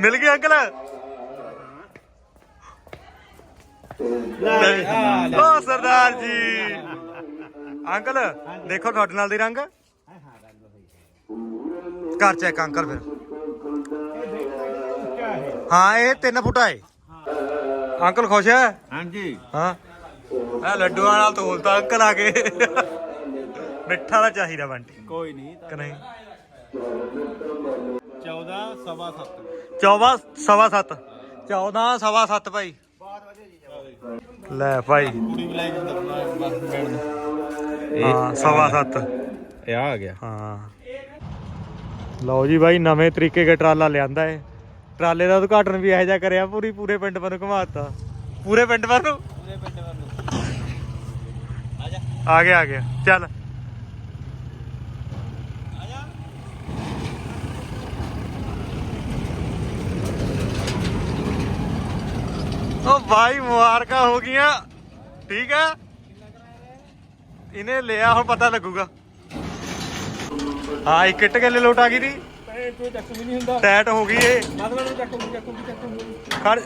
ਮਿਲ ਗਿਆ ਅੰਕਲ? ਓ ਸਰਦਾਰ ਜੀ। ਅੰਕਲ ਦੇਖੋ ਤੁਹਾਡੇ ਨਾਲ ਦੀ ਰੰਗ। ਕਰ ਚੈੱਕ ਅੰਕਲ ਫਿਰ। ਹਾਂ ਇਹ 3 ਫੁੱਟ ਆਏ ਅੰਕਲ ਖੁਸ਼ ਹੈ? ਹਾਂਜੀ। ਹਾਂ। ਇਹ ਲੱਡੂਆਂ ਨਾਲ ਤੋਲਤਾ ਅੰਕਲ ਆ ਕੇ ਮਿੱਠਾ ਦਾ ਚਾਹੀਦਾ ਬੰਟੀ। ਕੋਈ ਨਹੀਂ ਕਿ ਨਹੀਂ? 14 ਸਵਾ 7 14 ਸਵਾ 7 14 ਸਵਾ 7 ਭਾਈ। ਲੈ ਭਾਈ। ਪੂਰੀ ਬਲੈਕ ਬਸ ਮੈਡਮ ਹਾਂ ਸਵਾ 7 ਇਹ ਆ ਗਿਆ। ਹਾਂ। ਲਓ ਜੀ ਬਾਈ ਨਵੇਂ ਤਰੀਕੇ ਦਾ ਟਰਾਲਾ ਲਿਆਂਦਾ ਏ। ਟਰਾਲੇ ਦਾ ਉਦਘਾਟਨ ਵੀ ਇਹੋ ਜਿਹਾ ਕਰਿਆ ਪੂਰੀ ਪੂਰੇ ਪਿੰਡ ਨੂੰ ਘੁਮਾਤਾ। ਪੂਰੇ ਪਿੰਡ ਪਰ ਨੂੰ ਪੂਰੇ ਪਿੰਡ ਵੱਲ? ਨੂੰ ਆ ਗਿਆ ਆ ਗਿਆ। ਚੱਲ। ਓ ਭਾਈ ਮੁਬਾਰਕਾਂ ਹੋ ਗਈਆਂ। ਠੀਕ ਹੈ ਇਹਨੇ ਲਿਆ ਹੁਣ ਪਤਾ ਲੱਗੂਗਾ। ਹਾਂ ਇੱਕ ਇੱਟ ਗੱਲੇ ਲੋਟ ਆ ਗਈ ਦੀ। ਟੈਟ ਹੋ ਗਈ ਏ। ਖੜ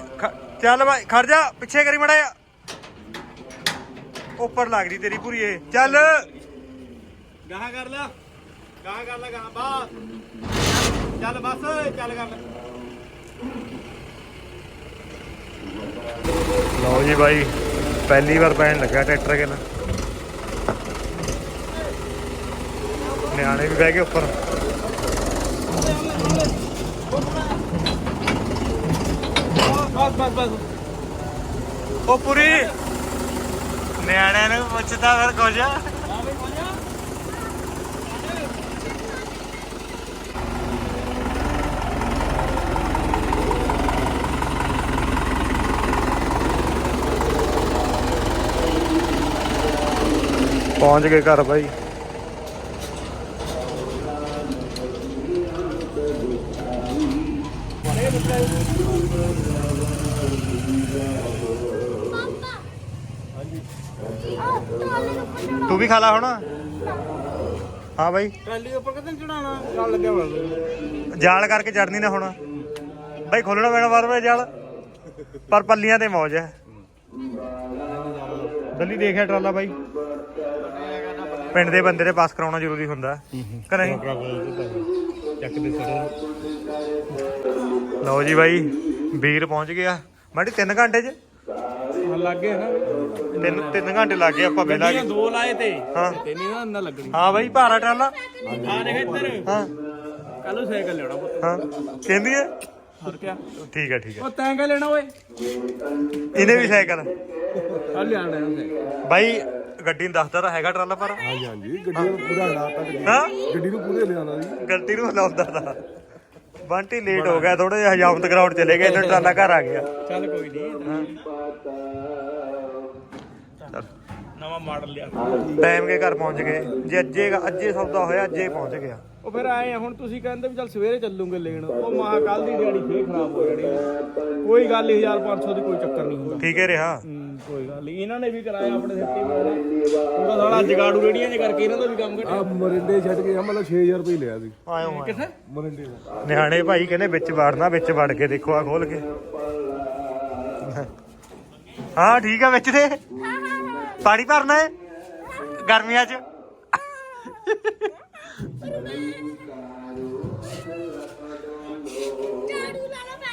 ਚੱਲ ਭਾਈ ਖੜ ਜਾ ਪਿੱਛੇ ਕਰੀ ਮੜਾ ਉੱਪਰ ਲੱਗਦੀ ਤੇਰੀ ਪੂਰੀ ਏ ਚੱਲ। ਗਾਹਾਂ ਕਰ ਲੈ। ਗਾਹਾਂ ਕਰ ਲੈ ਗਾਹਾਂ ਬਸ ਚੱਲ ਬਸ ਚੱਲ ਕਰ ਲੈ ਲਓ ਜੀ ਬਾਈ, ਪਹਿਲੀ ਵਾਰ ਪੈਣ ਲੱਗਾ ਟਰੈਕਟਰ ਕੇ ਨਿਆਣੇ ਵੀ ਬਹਿ ਗਏ ਉੱਪਰ। ਬਸ ਬਸ ਬਸ। ਉਹ ਪੂਰੀ ਨਿਆਣਿਆਂ ਨੂੰ ਪੁੱਛਦਾ ਫਿਰ ਕੁਝ ਪਹੁੰਚ ਗਏ ਘਰ ਬਾਈ। ਤੂੰ ਵੀ ਖਾ ਲਾ ਹੁਣ। ਹਾਂ ਬਾਈ। ਟਰਾਲੀ ਉੱਪਰ ਕਿੱਦਾਂ ਚੜਾਉਣਾ? ਚੱਲ ਲੱਗਿਆ ਹੋਇਆ ਜਾਲ ਕਰਕੇ ਚੜਨੀ ਨਾ ਹੁਣ। ਬਾਈ ਖੋਲਣਾ ਪੈਣਾ ਬਾਰ ਬਾਰ ਜਾਲ। ਪਰ ਪੱਲੀਆਂ ਤੇ ਮੌਜ ਹੈ। ਦੱਲੀ ਦੇਖਿਆ ਟਰਾਲਾ ਬਾਈ। ਪਿੰਡ ਦੇ ਬੰਦੇ ਦੇ ਪਾਸ ਕਰਾਉਣਾ ਜ਼ਰੂਰੀ ਹੁੰਦਾ। ਕਿ ਨਹੀਂ? ਚੱਕ ਦੇ ਸੜਾ ਲਓ ਜੀ ਬਾਈ ਵੀਰ ਪਹੁੰਚ ਗਿਆ। ਮਾੜੀ 3 ਘੰਟੇ ਚ? ਲੱਗ ਗਿਆ ਨਾ। 3 3 ਘੰਟੇ ਲੱਗ ਗਏ ਆਪਾਂ ਵੇਲਾ ਦੋ ਲਾਏ ਤੇ। ਹਾਂ। ਤੇ ਨਹੀਂ ਨਾ ਨਾ ਲੱਗਣੀ ਹਾਂ ਬਾਈ ਭਾਰਾ ਟਰਾਲਾ। ਆ ਦੇਖ ਇੱਧਰ। ਹਾਂ। ਕੱਲ ਨੂੰ ਸਾਈਕਲ ਲੈਣਾ ਪੁੱਤ। ਹਾਂ। ਕਹਿੰਦੀ ਹੈ? ਹੋਰ ਕਿਆ? ਠੀਕ ਹੈ ਠੀਕ ਹੈ। ਉਹ ਤੈਂ ਕਾ ਲੈਣਾ ਓਏ? ਇਹਨੇ ਵੀ ਸਾਈਕਲ। ਆ ਲਿਆਣਾ ਸਾਈਕਲ ਬਾਈ ਗੱਡੀ ਨੂੰ ਦੱਸਦਾ ਤਾਂ ਹੈਗਾ ਟਰਾਲਾ ਪਰ। ਹਾਂਜੀ ਹਾਂਜੀ ਗੱਡੀ ਨੂੰ ਪੂਰਾ ਗੱਡੀ। ਹਾਂ? ਗੱਡੀ ਨੂੰ ਪੂਰੇ ਲਿਆਣਾ ਜੀ। ਗੱਡੀ ਨੂੰ ਹਲਾਉਂਦਾ ਤਾਂ। ਬੰਟੀ ਲੇਟ ਹੋ ਗਿਆ ਥੋੜਾ ਜਿਹਾ ਹਜਾਮਤ ਗਰਾਊਂਡ ਚਲੇ ਗਏ ਇਹਨਾਂ ਟਰਾਲਾ ਘਰ ਆ ਗਿਆ। ਚੱਲ ਕੋਈ ਨਹੀਂ ਨਵਾਂ ਮਾਡਲ ਲਿਆ। ਟਾਈਮ ਕੇ ਘਰ ਪਹੁੰਚ ਗਏ। ਜੇ ਅੱਜੇ ਅੱਜੇ ਸੌਦਾ ਹੋਇਆ ਅੱਜੇ ਪਹੁੰਚ ਗਿਆ। ਉਹ ਫਿਰ ਆਏ ਆ, ਹੁਣ ਤੁਸੀਂ ਕਹਿੰਦੇ ਵੀ ਚੱਲ ਸਵੇਰੇ ਚੱਲੂਗੇ ਲੈਣ ਉਹ ਮਹਾ ਕੱਲ ਦੀ ਦਿਹਾੜੀ ਫੇਰ ਖਰਾਬ ਹੋ ਜਾਣੀ। ਆ। ਕੋਈ ਗੱਲ ਨਹੀਂ 1500 ਦੀ ਕੋਈ ਚੱਕਰ ਨਹੀਂ ਹੁੰਦਾ। ਠੀਕ ਹੈ ਰਿਹਾ। ਹੂੰ, ਕੋਈ ਗੱਲ ਨਹੀਂ ਇਹਨਾਂ ਨੇ ਵੀ ਕਰਾਇਆ ਆਪਣੇ ਸਿਰ ਤੇ ਉਹਦਾ ਸਾਲਾ ਜਗਾੜੂ ਰੇੜੀਆਂ ਦੇ ਕਰਕੇ ਇਹਨਾਂ ਦਾ ਵੀ ਕੰਮ ਘਟਿਆ। ਆ ਮਰਿੰਡੇ ਛੱਡ ਕੇ ਆ ਮਤਲਬ 6000 ਰੁਪਏ ਲਿਆ ਸੀ। ਆਇਓ ਕਿੱਥੇ? ਮਰਿੰਡੇ ਦਾ। ਨਿਆਣੇ ਭਾਈ ਕਹਿੰਦੇ ਵਿੱਚ ਵੜਨਾ ਵਿੱਚ ਵੜ ਕੇ ਦੇਖੋ ਆ ਖੋਲ ਕੇ। ਹਾਂ ਠੀਕ ਆ ਵਿੱਚ ਦੇ। ਪਾਣੀ ਭਰਨਾ ਹੈ ਗਰਮੀਆਂ 'ਚ।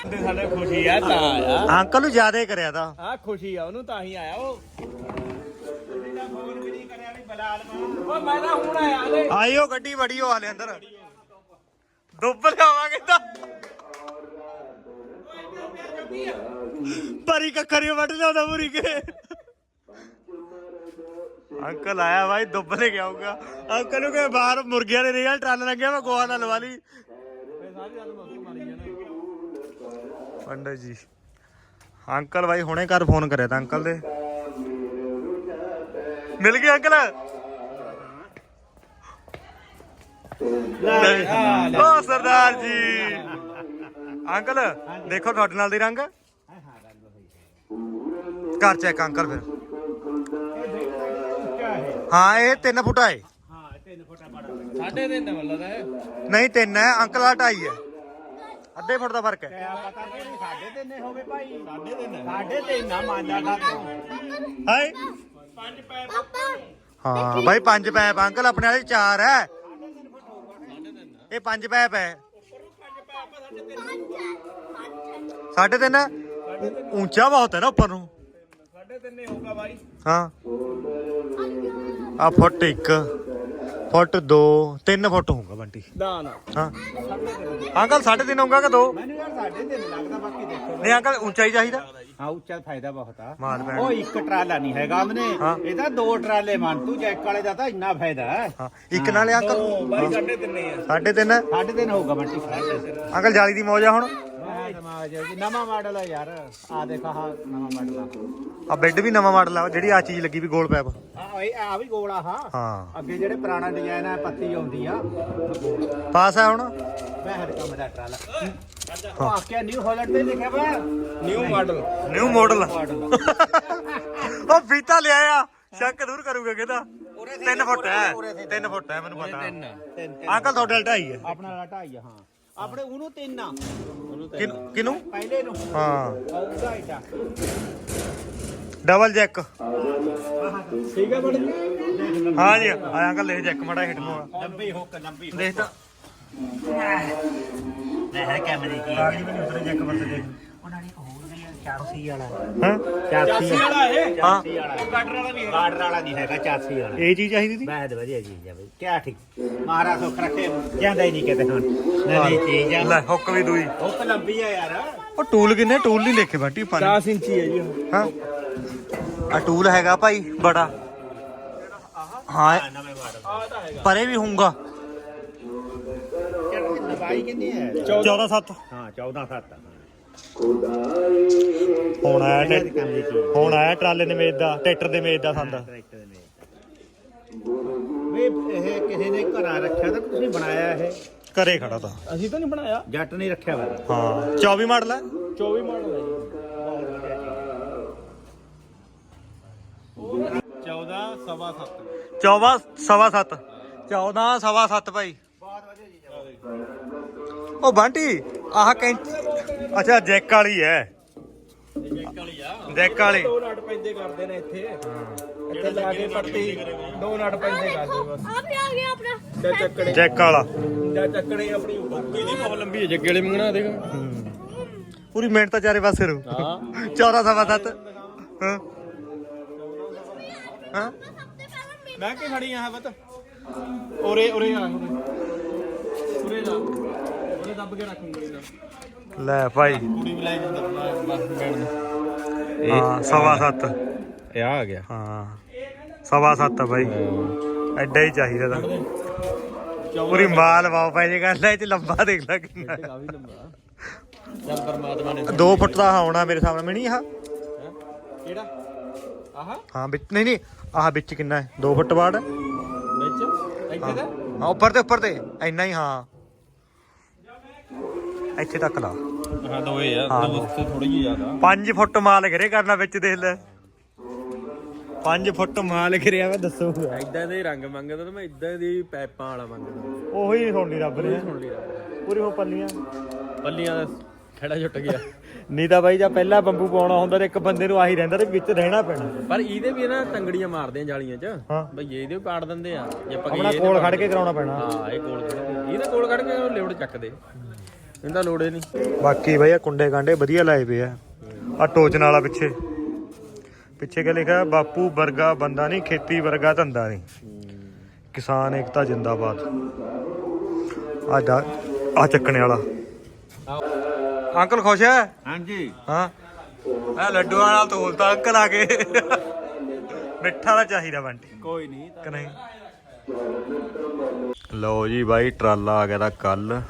ਤੇ ਸਾਡੇ ਖੁਸ਼ੀ ਆ ਤਾਂ ਆਇਆ ਅੰਕਲ ਨੂੰ ਜ਼ਿਆਦਾ ਕਰਿਆ ਤਾਂ। ਆ ਖੁਸ਼ੀ ਆ ਉਹਨੂੰ ਤਾਂ ਹੀ ਆਇਆ ਉਹ। ਓ ਮੈਂ ਤਾਂ ਹੁਣ ਆਇਆ ਲੈ ਆਇਓ ਗੱਡੀ ਬੜੀ ਹੋ ਹਾਲੇ ਅੰਦਰ। ਡੁੱਬ ਲਿਆਵਾਂਗੇ ਤਾਂ। ਪਰੀ ਕੱਖਰੀ ਵੱਢ ਲਿਆਉਂਦਾ ਪੂਰੀ ਕੇ। ਅੰਕਲ ਆਇਆ ਭਾਈ ਡੁੱਬ ਲੈ ਗਿਆ ਹੋਊਗਾ। ਅੰਕਲ ਨੂੰ ਕਿ ਬਾਹਰ ਮੁਰਗੀਆਂ ਦੇ ਰੇਲ ਟਰਾਲ ਲੱਗਿਆ ਮੈਂ ਗੋਆ ਨਾਲ ਲਵਾ ਲਈ। ਪੰਡਤ ਜੀ। ਅੰਕਲ ਭਾਈ ਹੁਣੇ ਘਰ ਫੋਨ ਕਰਿਆ ਤਾਂ ਅੰਕਲ ਦੇ। ਮਿਲ ਗਿਆ ਅੰਕਲ? ਓ ਸਰਦਾਰ ਜੀ। ਅੰਕਲ ਦੇਖੋ ਤੁਹਾਡੇ ਨਾਲ ਦੀ ਰੰਗ। ਕਰ ਚੈੱਕ ਅੰਕਲ ਫਿਰ। ਹਾਂ ਇਹ 3 ਫੁੱਟ ਆਏ ਹਾਂ 3 ਫੁੱਟਾ ਬੜਾ ਸਾਢੇ ਤਿੰਨ ਵੱਲਾ ਦਾ ਹੈ ਨਹੀਂ 3 ਹੈ ਅੰਕਲ ਦਾ 2.5 ਹੈ ਅੱਧੇ ਫੁੱਟ ਦਾ ਫ਼ਰਕ ਹੈ। ਕਿਆ ਪਤਾ ਨਹੀਂ ਸਾਡੇ ਤੇ ਨੇ ਹੋਵੇ ਭਾਈ। ਸਾਡੇ ਤੇ ਨੇ ਸਾਡੇ ਤੇ। ਨਾ ਮੰਨ ਜਾ ਹਾਏ। ਹਾਂ ਬਾਈ ਪੰਜ ਪੈਪ ਅੰਕਲ ਆਪਣੇ ਵਾਲੇ ਚਾਰ ਹੈ। ਇਹ ਪੰਜ ਪੈਪ ਹੈ। ਸਾਢੇ ਤਿੰਨ ਹੈ? ਉ- ਉੱਚਾ ਬਹੁਤ ਹੈ ਨਾ ਉੱਪਰ ਨੂੰ। ਸਾਡੇ ਤੇ ਨੇ ਹੋਊਗਾ ਭਾਈ ਹਾਂ। ਆ ਫੁੱਟ ਇੱਕ। ਫੁੱਟ ਦੋ ਤਿੰਨ ਫੁੱਟ ਹੋਊਗਾ ਬੰਟੀ। ਨਾ ਨਾ। ਹਾਂ। ਅੰਕਲ ਸਾਢੇ ਤਿੰਨ ਹੋਊਗਾ ਕਿ ਦੋ? ਮੈਨੂੰ ਯਾਰ ਸਾਡੇ ਤੇ ਨਹੀਂ ਲੱਗਦਾ ਬਾਕੀ ਦੇਖੋ। ਨਹੀਂ ਅੰਕਲ ਉੱਚਾਈ ਚਾਹੀਦਾ। ਹਾਂ ਉੱਚਾ ਫਾਇਦਾ ਬਹੁਤ ਆ। ਮਾਲ ਉਹ ਇੱਕ ਟਰਾਲਾ ਨਹੀਂ ਹੈਗਾ ਉਹਨੇ। ਹਾਂ। ਇਹ ਤਾਂ ਦੋ ਟਰਾਲੇ ਮੰਨ ਤੂੰ ਜੈਕ ਵਾਲੇ ਦਾ ਤਾਂ ਇੰਨਾ ਫਾਇਦਾ ਹੈ। ਹਾਂ ਇੱਕ ਨਾਲੇ ਅੰਕਲ। ਬਾਈ ਸਾਡੇ ਤਿੰਨੇ ਆ। ਸਾਢੇ ਤਿੰਨ ਹੈ। ਸਾਡੇ ਤਿੰਨ ਹੋਊਗਾ ਬੰਟੀ ਅੰਕਲ ਜਾਲੀ ਦੀ ਮੌਜ ਆ ਹੁਣ। ਨਵਾਂ ਜੀ। ਨਵਾਂ ਮਾਡਲ ਆ ਯਾਰ। ਆ ਦੇਖ ਆਹ ਨਵਾਂ ਮਾਡਲ ਆ। ਆ ਬੈੱਡ ਵੀ ਨਵਾਂ ਮਾਡਲ ਆ। ਜਿਹੜੀ ਆ ਚੀਜ਼ ਲੱਗੀ ਵੀ ਗੋਲ ਪੈਪ। ਆ ਇਹ ਆ ਵੀ ਗੋਲ ਆ ਹਾਂ। ਹਾਂ। ਅੱਗੇ ਜਿਹੜੇ ਪੁਰਾਣਾ ਡਿਜ਼ਾਈਨ ਆ ਪੱਤੀ ਆਉਂਦੀ ਆ। ਪਾਸ ਆ ਹੁਣ? ਮੈਂ ਹਰ ਕੰਮ ਦਾ ਟਰਾਲਾ। ਉਹ ਆਖਿਆ ਨਿਊ ਹਾਲੈਂਡ ਤੇ ਲਿਖਿਆ ਵਾ। ਨਿਊ ਮਾਡਲ ਨਿਊ ਮਾਡਲ ਉਹ ਫੀਤਾ ਲਿਆ ਆ। ਸ਼ੱਕ ਦੂਰ ਕਰੂਗਾ ਕਿਹਦਾ? 3 ਫੁੱਟ ਹੈ। 3 ਫੁੱਟ ਹੈ ਮੈਨੂੰ ਪਤਾ। ਤਿੰਨ ਅੰਕਲ ਤੁਹਾਡੇ ਢਾਈ ਹੈ ਆਪਣਾ ਵਾਲਾ ਢਾਈ ਆ ਹਾਂ। ਆਪਣੇ ਉਹਨੂੰ ਤਿੰਨ ਆ ਕਿਨੂੰ ਕਿਨੂੰ? ਪਹਿਲੇ ਨੂੰ। ਹਾਂ। ਉਹਦਾ ਡਬਲ ਜੈਕ ਠੀਕ ਹੈ ਬੜ ਹਾਂ ਜੀ ਆ ਅੰਕਲ ਲੈ ਜੈਕ ਮੜਾ ਹਿੱਟ ਨੂੰ ਲੰਬੀ ਹੁੱਕ ਲੰਬੀ ਦੇਖ ਤਾਂ। ਮੈਂ ਹੈ ਕੈਮਰੇ ਕੀ ਕਾਗਜ਼ ਵੀ ਨਹੀਂ ਉਤਰੇ ਜੈਕ ਵਰਤੇ ਦੇਖ ਉਹਨਾਂ ਨੇ ਆ, 84 ਵਾਲਾ। ਹਾਂ? 84 ਵਾਲਾ ਇਹ? ਹਾਂ। 84 ਵਾਲਾ। ਗਾਡਰ ਵਾਲਾ ਨਹੀਂ ਗਾਡਰ ਵਾਲਾ ਨਹੀਂ ਹੈਗਾ 84 ਵਾਲਾ। ਇਹ ਚੀਜ਼ ਚਾਹੀਦੀ ਸੀ? ਬਹੁਤ ਵਧੀਆ ਚੀਜ਼ ਆ ਬਈ। ਕਿਆ ਠੀਕ। ਮਹਾਰਾਜ ਸੁੱਖ ਰੱਖੇ। ਜਾਂਦਾ ਹੀ ਨਹੀਂ ਕਿਤੇ ਹੁਣ। ਨਵੀਂ ਚੀਜ਼ ਆ। ਲੈ ਹੁੱਕ ਵੀ ਦੂਈ। ਹੁੱਕ ਲੰਬੀ ਆ ਯਾਰ। ਉਹ ਟੂਲ ਕਿੰਨੇ? ਟੂਲ ਨਹੀਂ ਦੇਖੇ ਬਾਟੀ ਪਾਣੀ 10 ਇੰਚੀ ਹੈ ਜੀ ਹਾਂ? ਆ ਟੂਲ ਹੈਗਾ ਭਾਈ ਬੜਾ। ਹਾਂ। ਨਵੇਂ ਮਾਡਲ ਆ ਤਾਂ ਹੈਗਾ। ਪਰੇ ਵੀ ਹੋਊਗਾ। ਲੰਬਾਈ ਕਿੰਨੀ ਹੈ? 14 7 ਹਾਂ 14 7 ਹੁਣ ਆਇਆ ਇਹਨਾਂ ਟੈ- ਦੀ ਕੰਮ ਦੀ ਚੀਜ਼ ਹੁਣ ਆਇਆ ਟਰਾਲੇ ਦੇ ਮੇਜ਼ ਦਾ ਟਰੈਕਟਰ ਦੇ ਮੇਜ਼ ਦਾ ਸੰਦ। ਟਰੈਕਟਰ ਦੇ ਵੇ ਇਹ ਕਿਸੇ ਨੇ ਘਰਾਂ ਰੱਖਿਆ ਤਾਂ ਤੁਸੀਂ ਬਣਾਇਆ ਇਹ? ਘਰੇ ਖੜਾ ਤਾਂ। ਅਸੀਂ ਤਾਂ ਨਹੀਂ ਬਣਾਇਆ। ਜੱਟ ਨਹੀਂ ਰੱਖਿਆ ਵਾ? ਹਾਂ। 24 ਮਾਡਲ ਹੈ 24 ਮਾਡਲ ਹੈ ਬਹੁਤ ਵਧੀਆ ਚੀਜ਼ 14 ਸਵਾ 7 14 ਸਵਾ 7 14 ਸਵਾ 7 ਭਾਈ। ਬਹੁਤ ਵਧੀਆ ਆ ਉਹ ਬਾਂਟੀ ਆਹ ਕੈਂਚੀ ਅੱਛਾ ਜੈਕ ਵਾਲੀ ਹੈ। ਜੈਕ ਵਾਲੀ ਆ। ਜੈਕ ਵਾਲੀ। ਦੋ ਨਟ ਪੈਂਦੇ ਕਰਦੇ ਨੇ ਇੱਥੇ। ਇੱਥੇ ਲਾ ਕੇ ਪੱਟੀ ਦੋ ਨਟ ਪੈਂਦੇ ਕਰਦੇ ਬਸ। ਆ ਵੀ ਆ ਗਿਆ ਆਪਣਾ। ਜਾਂ ਚੱਕੜੇ ਜੈਕ ਵਾਲਾ। ਜਾਂ ਚੱਕੜੇ ਆਪਣੀ ਹੁੱਕੀ ਦੀ ਬਹੁਤ ਲੰਬੀ ਹੈ ਜੱਗੇ ਵਾਲੇ ਮੰਗਣਾ ਦੇਖ। ਪੂਰੀ ਮਿਹਨਤ ਤਾਂ ਚਾਰੇ ਪਾਸੇ ਰੂ ਹਾਂ। 14 ਸਵਾ 7 ਹਾਂ। ਹਾਂ। ਮੈਂ ਕਿ ਖੜੀ ਆ ਬਤ ਉਰੇ ਉਰੇ ਆ ਉਰੇ। ਉਰੇ ਜਾ ਉਰੇ ਦੱਬ ਕੇ ਰੱਖੂੰਗਾ ਇਹਨਾਂ ਲੈ ਭਾਈ। ਕੁੜੀ ਵੀ ਲੈ ਹਾਂ ਸਵਾ 7 ਇਹ ਆ ਗਿਆ। ਹਾਂ। ਸਵਾ 7 ਭਾਈ। ਐਡਾ ਹੀ ਚਾਹੀਦਾ ਤਾਂ। ਪੂਰੀ ਮਾਲ ਵਾਓ ਪੈ ਜੇ ਕਰ ਲੈ ਇਹ ਚ ਲੰਬਾ ਦੇਖ ਲੈ ਕਿੰਨਾ। ਕਾਫੀ ਲੰਬਾ। ਚੱਲ ਪਰਮਾਤਮਾ ਨੇ ਦੋ ਫੁੱਟ ਦਾ ਹੋਣਾ ਮੇਰੇ ਸਾਹਮਣੇ ਮਿਣੀ ਆਹ। ਕਿਹੜਾ? ਆਹ? ਹਾਂ ਵਿੱਚ ਨਹੀਂ ਨਹੀਂ ਆਹ ਵਿੱਚ ਕਿੰਨਾ ਹੈ? 2 ਫੁੱਟ ਬਾੜ ਵਿੱਚ? ਇੱਥੇ ਦਾ ਹਾਂ ਉੱਪਰ ਤੇ ਉੱਪਰ ਤੇ। ਇੰਨਾ ਹੀ ਹਾਂ। ਇੱਥੇ ਤੱਕ ਲਾ। ਹਾਂ ਦੋਏ ਆ ਹਾਂ, ਦੋ ਉੱਥੇ ਥੋੜੀ ਜਿਹੀ ਜ਼ਿਆਦਾ। 5 ਫੁੱਟ ਮਾਲ ਘਰੇ ਕਰਨਾ ਵਿੱਚ ਦੇਖ ਲੈ। 5 ਫੁੱਟ ਮਾਲ ਘਿਰਿਆ ਵਾ ਦੱਸੋ। ਇਦਾਂ ਦੇ ਰੰਗ ਮੰਗਦਾ ਤਾਂ ਮੈਂ ਇਦਾਂ ਦੀ ਪੈਪਾਂ ਵਾਲਾ ਮੰਗਦਾ। ਉਹੀ ਸੁਣ ਲਈ ਰੱਬ ਨੇ। ਸੁਣ ਲਈ ਪੂਰੀ ਉਹ ਪੱਲੀਆਂ। ਪੱਲੀਆਂ ਦਾ ਖੜਾ ਛੁੱਟ ਗਿਆ। ਨਹੀਂ ਤਾਂ ਬਾਈ ਜਾਂ ਪਹਿਲਾਂ ਬੰਬੂ ਪਾਉਣਾ ਹੁੰਦਾ ਤੇ ਇੱਕ ਬੰਦੇ ਨੂੰ ਆਹੀ ਰਹਿੰਦਾ ਤੇ ਵਿੱਚ ਰਹਿਣਾ ਪੈਣਾ। ਪਰ ਇਹਦੇ ਵੀ ਨਾ ਤੰਗੜੀਆਂ ਮਾਰਦੇ ਆ ਜਾਲੀਆਂ 'ਚ। ਹਾਂ। ਬਈ ਇਹਦੇ ਵੀ ਪਾੜ ਦਿੰਦੇ ਆ। ਜੇ ਆਪਾਂ ਆਪਣਾ ਕਹੀਏ ਕੋਲ ਖੜ ਕੇ ਕਰਾਉਣਾ ਪੈਣਾ। ਹਾਂ ਇਹ ਕੋਲ ਖੜ ਕੇ ਇਹਦੇ ਕੋਲ ਖੜ ਕੇ ਉਹ ਚੱਕਦੇ। ਇਹਦਾ ਲੋੜੇ ਨਹੀਂ। ਬਾਕੀ ਬਈ ਆ ਕੁੰਡੇ ਕਾਂਡੇ ਵਧੀਆ ਲਾਏ ਪਏ ਆ। ਆ ਟੋਚਨ ਵਾਲਾ ਪਿੱਛੇ। ਪਿੱਛੇ ਕਿ ਲਿਖਿਆ? ਬਾਪੂ ਵਰਗਾ ਬੰਦਾ ਨਹੀਂ ਖੇਤੀ ਵਰਗਾ ਧੰਦਾ ਨਹੀਂ। ਕਿਸਾਨ ਏਕਤਾ ਜਿੰਦਾਬਾਦ। ਆ ਚੱਕਣੇ ਵਾਲਾ। ਅੰਕਲ ਖੁਸ਼ ਹੈ ਹਾਂਜੀ। ਹਾਂ। ਆ ਲੱਡੂਆਂ ਨਾਲ ਤੋਲਤਾ ਅੰਕਲ ਆ ਕੇ ਮਿੱਠਾ ਦਾ ਚਾਹੀਦਾ ਬੰਟੀ। ਕੋਈ ਨਹੀਂ ਕਿ ਨਹੀਂ? ਲਓ ਜੀ ਬਾਈ ਟਰਾਲਾ ਆ ਗਿਆ ਦਾ ਕੱਲ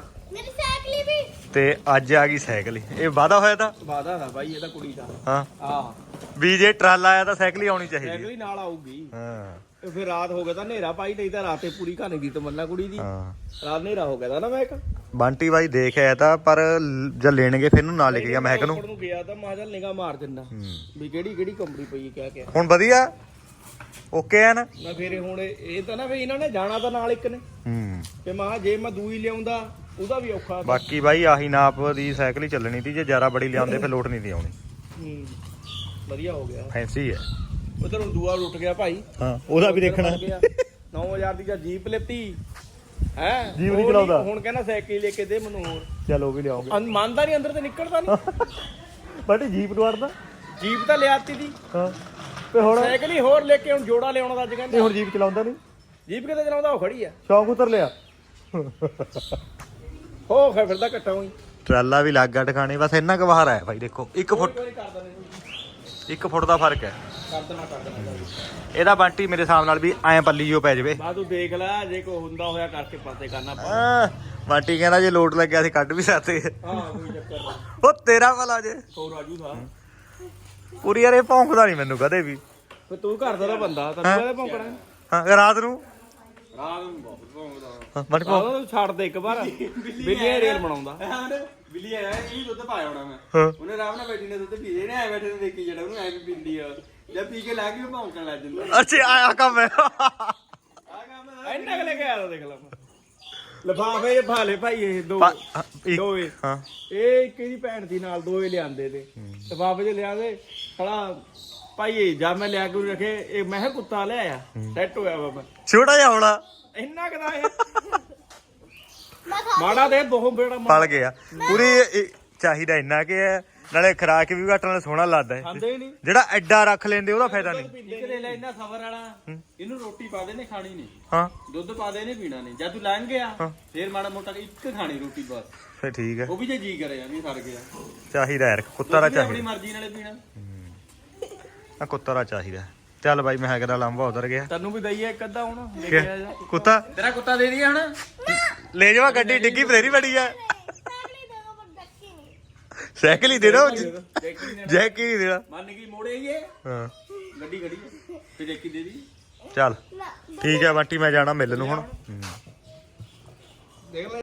ਤੇ ਅੱਜ ਆ ਗਈ ਸਾਈਕਲ ਹੀ। ਇਹ ਵਾਦਾ ਹੋਇਆ ਤਾਂ? ਵਾਦਾ ਦਾ ਬਾਈ ਇਹਦਾ ਕੁੜੀ ਦਾ। ਹਾਂ। ਆਹ। ਵੀ ਜੇ ਟਰਾਲਾ ਆਇਆ ਤਾਂ ਸਾਈਕਲ ਹੀ ਆਉਣੀ ਚਾਹੀਦੀ ਸਾਈਕਲ ਹੈ। ਨਾਲ ਆਊਗੀ। ਹਾਂ। ਤੇ ਫਿਰ ਰਾਤ ਹੋ ਗਿਆ ਤਾਂ ਹਨੇਰਾ ਪਾਈ ਨਹੀਂ ਤਾਂ ਰਾਤੇ ਪੂਰੀ ਕਹਾਣੀ ਦੀ ਤਮੰਨਾ ਕੁੜੀ ਦੀ। ਹਾਂ। ਰਾਤ ਹਨੇਰਾ ਹੋ ਗਿਆ ਤਾਂ ਨਾ ਮੈਂ ਇੱਕ। ਬੰਟੀ ਬਾਈ ਦੇਖ ਆਇਆ ਤਾਂ ਪਰ ਲ- ਜਦ ਲੈਣਗੇ ਫਿਰ ਨੂੰ ਨਾਲ ਲੈ ਕੇ ਗਿਆ ਮਹਿਕ ਨੂੰ। ਗਿਆ ਤਾਂ ਮਾਜਲ ਨਿਗਾ ਮਾਰ ਦਿੰਦਾ। ਵੀ ਕਿਹੜੀ ਕਿਹੜੀ ਕੰਪਨੀ ਪਈ ਹੈ ਕਿਆ ਕਿਆ। ਹੁਣ ਵਧੀਆ? ਓਕੇ ਆ ਨਾ? ਮੈਂ ਫਿਰ ਹੁਣ ਇਹ ਇਹ ਤਾਂ ਨਾ ਵੀ ਇਹਨਾਂ ਨੇ ਜਾਣਾ ਤਾਂ ਨਾਲ ਇੱਕ ਨੇ। ਹੂੰ। ਤੇ ਮਾਂ ਜੇ ਮੈਂ ਦੂਈ ਲਿਆਉਂਦਾ ਉਹਦਾ ਵੀ ਔਖਾ ਬਾਕੀ ਬਾਈ ਆਹੀ ਨਾਪ ਦੀ ਸਾਈਕਲ ਹੀ ਚੱਲਣੀ ਤੀ ਜੇ ਜ਼ਿਆਦਾ ਬੜੀ ਲਿਆਉਂਦੇ ਫਿਰ ਲੋਟ ਨਹੀਂ ਦੀ ਆਉਣੀ। ਹੂੰ ਵਧੀਆ ਹੋ ਗਿਆ। ਫੈਂਸੀ ਹੈ। ਉਧਰ ਹੁਣ ਦੂਆ ਗਿਆ ਭਾਈ। ਹਾਂ ਉਹਦਾ ਵੀ ਦੇਖਣਾ। 9000 ਦੀ ਜਾਂ ਜੀਪ ਲੈਤੀ। ਹੈ? ਜੀਪ ਨੀ ਚਲਾਉਂਦਾ। ਹੁਣ ਕਹਿੰਦਾ ਸਾਈਕਲ ਲੈ ਕੇ ਦੇ ਮੈਨੂੰ ਹੋਰ। ਚਲ ਉਹ ਵੀ ਲਿਆਉਂਗੇ ਮੰਨਦਾ ਨਹੀਂ ਅੰਦਰ ਤੇ ਨਿਕਲਦਾ ਨਹੀਂ। ਬਟ ਜੀਪ ਅੜਦਾ ਜੀਪ ਤਾਂ ਲਿਆਤੀ ਦੀ। ਹਾਂ। ਤੇ ਹੁਣ? ਸਾਈਕਲ ਹੀ ਹੋਰ ਲੈ ਕੇ ਹੁਣ ਜੋੜਾ ਲਿਆਉਣਾ ਦਾ ਅੱਜ ਨਹੀਂ ਕਹਿੰਦੇ ਹੁਣ ਜੀਪ ਚਲਾਉਂਦਾ ਨਹੀਂ। ਜੀਪ ਕਿਤੇ ਚਲਾਉਂਦਾ ਉਹ ਖੜੀ ਆ। ਸ਼ੌਂਕ ਉਤਰ ਲਿਆ। ਹੋ ਖੈ ਫਿਰਦਾ ਘੱਟਾ ਹੋਈ। ਟਰਾਲਾ ਵੀ ਲੱਗਾ ਟਿਕਾਣੇ ਬਸ ਇੰਨਾ ਕੁ ਬਾਹਰ ਆਇਆ ਭਾਈ ਦੇਖੋ 1 ਫੁੱਟ ਕਰ ਦੇਣਾ 1 ਫੁੱਟ ਦਾ ਫ਼ਰਕ ਹੈ। ਇਹਦਾ ਬੰਟੀ ਮੇਰੇ ਹਿਸਾਬ ਨਾਲ ਵੀ ਐਂ ਪੱਲੀ ਜੋ ਪੈ ਜਾਵੇ। ਬਾ ਤੂੰ ਦੇਖ ਲੈ ਜੇ ਕੋ ਹੁੰਦਾ ਹੋਇਆ ਕਰਕੇ ਪਾਸੇ ਕਰਨਾ ਪਾ ਆਹ, ਬੰਟੀ ਕਹਿੰਦਾ ਜੇ ਲੋਟ ਲੱਗਿਆ ਸੀ ਕੱਢ ਵੀ ਸਕਦੇ। ਹਾਂ ਕੋਈ ਚੱਕਰ ਨਹੀਂ। ਉਹ ਤੇਰਾ ਭਲਾ ਜੇ। ਹੋ ਰਾਜੂ ਦਾ? ਪੂਰੀ ਯਾਰ ਇਹ ਭੌਂਕਦਾ ਨਹੀਂ ਮੈਨੂੰ ਕਦੇ ਵੀ। ਫੇ ਤੂੰ ਘਰ ਦਾ ਤਾਂ ਬੰਦਾ? ਤੈਨੂੰ ਇਹਦੇ ਭੌਂਕਣਾ ਹਾਂ ਰਾਤ ਨੂੰ? ਰਾਤ ਨੂੰ ਬਹੁਤ ਭੌਂਕਦਾ ਹਾਂ, ਆਹ ਛੱਡ ਦੇ ਇੱਕ ਵਾਰ। ਬਿੱਲੀਆਂ ਰੇਲ ਬਣਾਉਂਦਾ। ਬਿੱਲੀ ਆਇਆ ਇਹ ਦੁੱਧ ਪਾਇਆ ਹੋਣਾ ਮੈਂ। ਹਾਂ। ਉਹਨੇ ਆਰਾਮ ਨਾਲ ਬੈਠੀ ਨੇ ਦੁੱਧ ਪੀ ਜੇ ਨੇ ਐ ਬੈਠੇ ਨੇ ਦੇਖੀ ਜਿਹੜਾ ਉਹਨੂੰ ਐ ਵੀ ਪੀਂਦੀ ਆ। ਜਦ ਪੀ ਕੇ ਲਾ ਕੇ ਉਹ ਭੌਂਕਣ ਲੱਗ ਜਾਂਦਾ। ਅੱਛਾ ਆਇਆ ਕੰਮ ਹੈ। ਆ ਕੰਮ ਦਾ ਇੰਨਾ ਕੁ ਲੈ ਕੇ ਆਇਆ ਦੇਖ ਲੈ ਲਫਾਫੇ ਭਾਲੇ ਭਾਈ ਇਹ ਦੋ। ਪਾ- ਹਾਂ, ਇੱਕ- ਦੋਏ ਹਾਂ। ਇਹ ਇੱਕ ਇਹਦੀ ਭੈਣ ਦੀ ਨਾਲ ਦੋਏ ਲਿਆਂਦੇ ਤੇ। ਲਫਾਫੇ ਚ ਲਿਆਂਦੇ ਖੜਾ ਭਾਈ ਇਹ ਜਾ ਮੈਂ ਲਿਆ ਕੇ ਰੱਖੇ ਇਹ ਮੈਂ ਕਿਹਾ ਕੁੱਤਾ ਲਿਆਇਆ ਸੈੱਟ ਹੋਇਆ ਵਾ ਮੈਂ। ਛੋਟਾ ਜਿਹਾ ਹੋਣਾ। ਇੰਨਾ ਕਦਾ ਇਹ। ਮਾੜਾ ਦੇ ਬਹੁਤ ਬੇੜਾ ਪਲ ਗਿਆ। ਪੂਰੀ ਇਹ ਚਾਹੀਦਾ ਇੰਨਾ ਕਿ ਹੈ ਨਾਲੇ ਖਰਾਕ ਵੀ ਘੱਟ ਨਾਲ ਸੋਹਣਾ ਲੱਗਦਾ ਹੈ। ਖਾਂਦੇ ਹੀ ਨਹੀਂ। ਜਿਹੜਾ ਐਡਾ ਰੱਖ ਲੈਂਦੇ ਉਹਦਾ ਫਾਇਦਾ ਨਹੀਂ। ਇੱਕ ਲੈ ਇੰਨਾ ਸਬਰ ਵਾਲਾ ਇਹਨੂੰ ਰੋਟੀ ਪਾ ਦੇ ਨੇ ਖਾਣੀ ਨਹੀਂ। ਹਾਂ। ਦੁੱਧ ਪਾ ਦੇ ਨੇ ਪੀਣਾ ਨਹੀਂ। ਜਦ ਤੂੰ ਲੰਘ ਗਿਆ ਫੇਰ ਮਾੜਾ ਮੋਟਾ ਇੱਕ ਖਾਣੀ ਰੋਟੀ ਬਸ। ਫੇ ਠੀਕ ਹੈ। ਉਹ ਵੀ ਜੇ ਜੀ ਕਰੇ ਜਾਂ ਵੀ ਸੜ ਗਿਆ। ਚਾਹੀਦਾ ਯਾਰ ਕੁੱਤਾ ਦਾ ਦੁੱਧ ਵੀ ਆਪਣੀ ਚਾਹੀਦਾ। ਮਰਜ਼ੀ ਨਾਲੇ ਪੀਣਾ। ਆ ਕੁੱਤਾ ਦਾ ਚਾਹੀਦਾ। ਚੱਲ ਬਾਈ ਮੈਂ ਹੈਗਾ ਲੰਬਾ ਉਧਰ ਗਿਆ। ਤੈਨੂੰ ਵੀ ਦਈਏ ਇੱਕ ਅੱਧਾ ਹੁਣ ਲੈ ਕੇ ਆ ਜਾ। ਕੁੱਤਾ? ਤੇਰਾ ਕੁੱਤਾ ਦੇ ਦਈਏ ਹਣ। ਲੈ ਜਾਵਾ ਗੱਡੀ ਡਿੱਗੀ ਫੇਰੀ ਬੜੀ ਹੈ ਸਾਈਕਲ ਹੀ ਦੇ ਦੋ ਹੀ ਜੈਕ ਹੀ ਨਹੀਂ ਦੇਣਾ। ਮੰਨ ਗਈ ਮੋੜੇ ਇਹ। ਹਾਂ। ਗੱਡੀ ਖੜੀ। ਹੈ ਤੇ ਦੇਖੀ ਦੇ ਦੀ। ਚੱਲ ਠੀਕ ਹੈ ਬੰਟੀ ਮੈਂ ਜਾਣਾ ਮਿਲ ਨੂੰ ਹੁਣ। ਹੂੰ। ਦੇਖ ਲੈ।